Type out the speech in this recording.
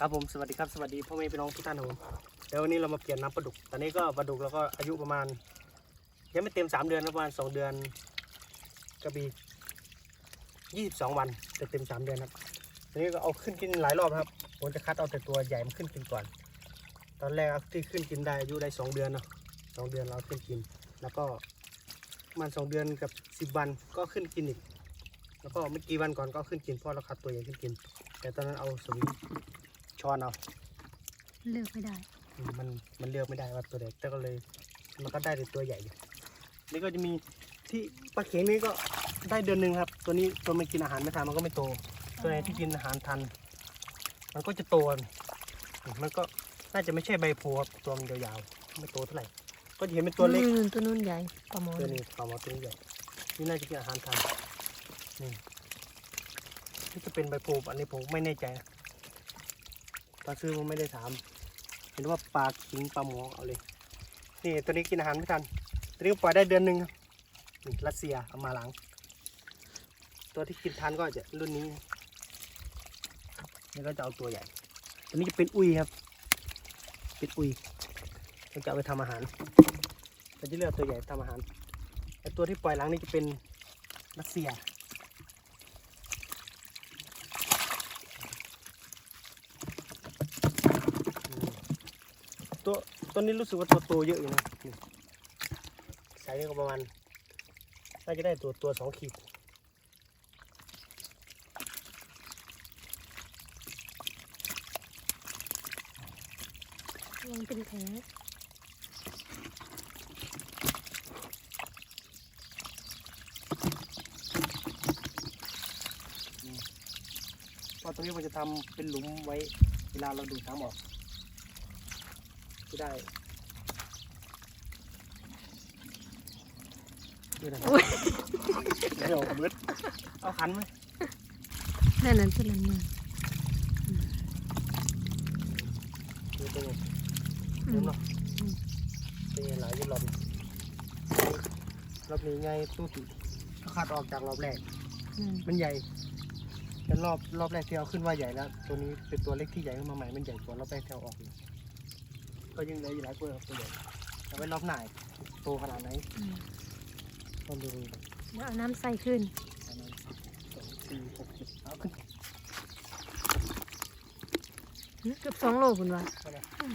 ครับผมสวัสดีครับสวัสดีพ่อแม่พี่น้องทุกท่านครับผมเดี๋ยววันนี้เรามาเปลี่ยนน้ำปลาดุก ตอนนี้ก็ปลาดุกเราก็อายุประมาณ ยังไม่เต็มสามเดือนนะประมาณสองเดือนกระบียี่สิบสองวันจะเต็มสามเดือนครับตอนนี้ก็เอาขึ้นกินหลายรอบครับผมจะคัดเอาแต่ตัวใหญ่มันขึ้นกินก่อน ตอนแรกที่ขึ้นกินได้อายุได้สองเดือนเนาะสองเดือนเราขึ้นกิน แล้วก็ประมันสองเดือนกับสิบวันก็ขึ้นกินอีก แล้วก็ไม่กี่วันก่อนก็ขึ้นกินเพราะเราคัดตัวใหญ่ขึ้นกิน แต่ตอนนั้นเอาสวิ ช้อนเอาเลือกไม่ได้อืมมันมันเลือกไม่ได้ว่าตัวเด็กแต่ก็เลยมันก็ได้แต่ตัวใหญ่อยู่นี่ก็จะมีที่ปลาเข็งนี่ก็ได้เดือนหนึ่งครับ ตัวนี้ตัวมันกินอาหารไม่ทันมันก็ไม่โต ตัวไหนที่กินอาหารทัน มันก็จะโตอืมมันก็น่าจะไม่ใช่ใบโพธิ์ครับตัวมันยาวๆไม่โตเท่าไหร่ ก็จะเห็นเป็นตัวเล็กนู่นตัวนู้นใหญ่ปลาหมอตัวนี้ปลาหมอตัวนี้ใหญ่นี่น่าจะกินอาหารทันนี่ที่จะเป็นใบโพธิ์อันนี้ผมไม่แน่ใจ นะตอนซื้อมันไม่ได้ถาม เห็นว่าปลาขิงปลาหมอเอาเลย นี่ตัวนี้กินอาหารไม่ทัน ตัวนี้ปล่อยได้เดือนหนึ่งครับนี่รัสเซียเอามาหลัง ตัวที่กินทันก็จะรุ่นนี้นี่ก็จะเอาตัวใหญ่ ตัวนี้จะเป็นอุยครับ เป็นอุยเราจะเอาไปทำอาหารเราจะเลือกตัวใหญ่ทำอาหารไอตัวที่ปล่อยหลังนี่จะเป็นรัสเซีย ตัวตัวนี้รู้สึกว่าตัวโตเยอะอยู่นะนี่ไซส์ก็ประมาณน่าจะได้ตัวตัวสองขีดยังเป็นแผลเพราะตรงนี้มันจะทำเป็นหลุมไว้เวลาเราดูดน้ำออก จะได้ดูนะเดี๋ยวเบิดเอาขันไหมนั่นนั่นตัวนั้นมือดูตัวนี้อืเริ่มมเนาะเป็นไงหลายอยี่รอบนี้รอบนี้ไงตู้ติเขาขาดออกจากรอบแรก นั่นมันใหญ่แต่รอบรอบแรกที่เอาขึ้นว่าใหญ่แล้ว ตัวนี้เป็นตัวเล็กที่ใหญ่ขึ้นมาใหม่ มันใหญ่กว่ารอบแรกที่เอาออกอีก ก็ยังเหลืออยู่หลายตัวครับตัวใหญ่แต่ไว้รอบหน้าอีกโตขนาดไหนอืมลองดูดูแล้วเอาน้ำใส่ขึ้น ประมาณสองสี่หกเจ็ดเอาขึ้น เกือบสองโลคุณวะไปเลยอืม